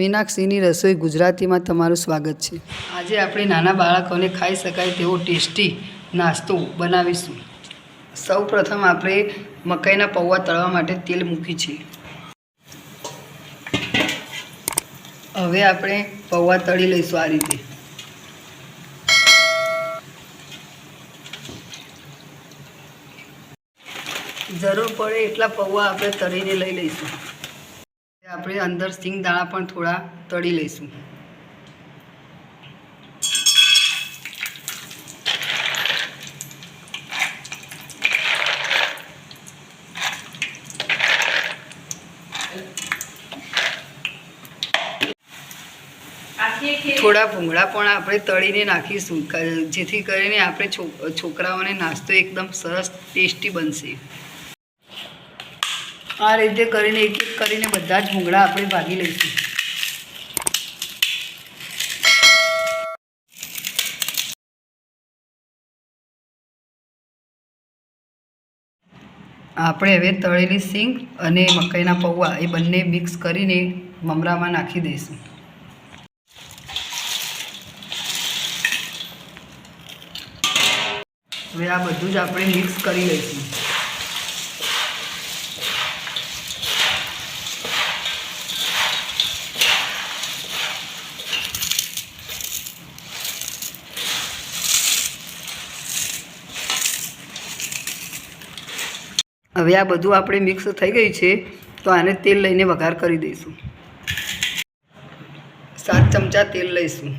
મીનાક્ષીની રસોઈ ગુજરાતીમાં તમારું સ્વાગત છે. આજે આપણે નાના બાળકોને ખાઈ શકાય તેવો ટેસ્ટી નાસ્તો બનાવીશું. સૌ પ્રથમ આપણે મકાઈના પૌવા તળવા માટે તેલ મૂકી છે. હવે આપણે પૌવા તળી લઈશું આ રીતે. જરૂર પડે એટલા પૌવા આપણે તળીને લઈ લઈશું. આપણે અંદર સિંગ દાણા પણ થોડા તળી લઈશું. થોડા ભૂંગળા પણ આપણે તળીને નાખીશું જેથી કરીને આપણે છોકરાઓને નાસ્તો એકદમ સરસ ટેસ્ટી બનશે. આ રીતે કરીને એક એક કરીને બધા જ ભૂંગળા આપણે ભાગી લઈશું. આપણે હવે તળેલી સિંગ અને મકાઈના પૌવા એ બંને મિક્સ કરીને મમરામાં નાખી દઈશું. હવે આ બધું જ આપણે મિક્સ કરી લઈશું. હવે આ બધું આપણે મિક્સ થઈ ગયું છે, તો આને તેલ લઈને વઘાર કરી દઈશું. સાત ચમચા તેલ લઈશું.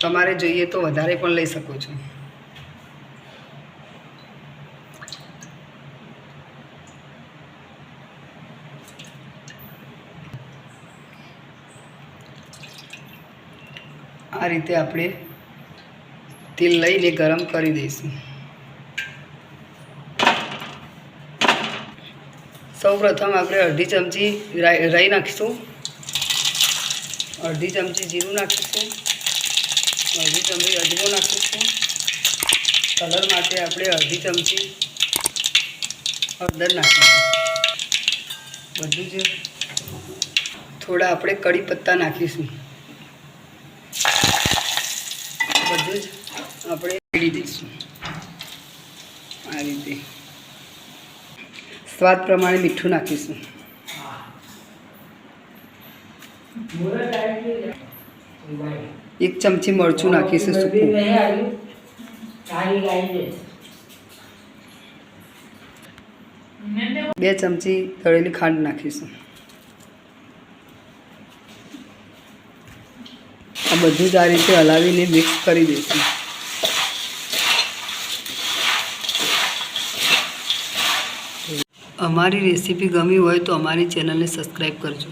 તમારે જોઈએ તો વધારે પણ લઈ શકો છો. આ રીતે આપણે તેલ લઈને ગરમ કરી દઈશું. સૌ પ્રથમ આપણે અડધી ચમચી રાઈ નાખીશું. અડધી ચમચી જીરું નાખીશું. અડધી ચમચી અજમો નાખીશું. કલર માટે આપણે અડધી ચમચી હળદર નાખીશું. બધું જ થોડા આપણે કડી પત્તા નાખીશું. બધું જ આપણે પીડી દઈશું. આ રીતે. સ્વાદ પ્રમાણે મીઠું નાખીશું. એક ચમચી મરચું નાખીશું સૂકું. બે ચમચી તળેલી ખાંડ નાખીશું. આ બધું જ આ રીતે હલાવીને મિક્સ કરી દઈશું. અમારી રેસીપી ગમી હોય તો અમારી ચેનલને સબસ્ક્રાઈબ કરજો.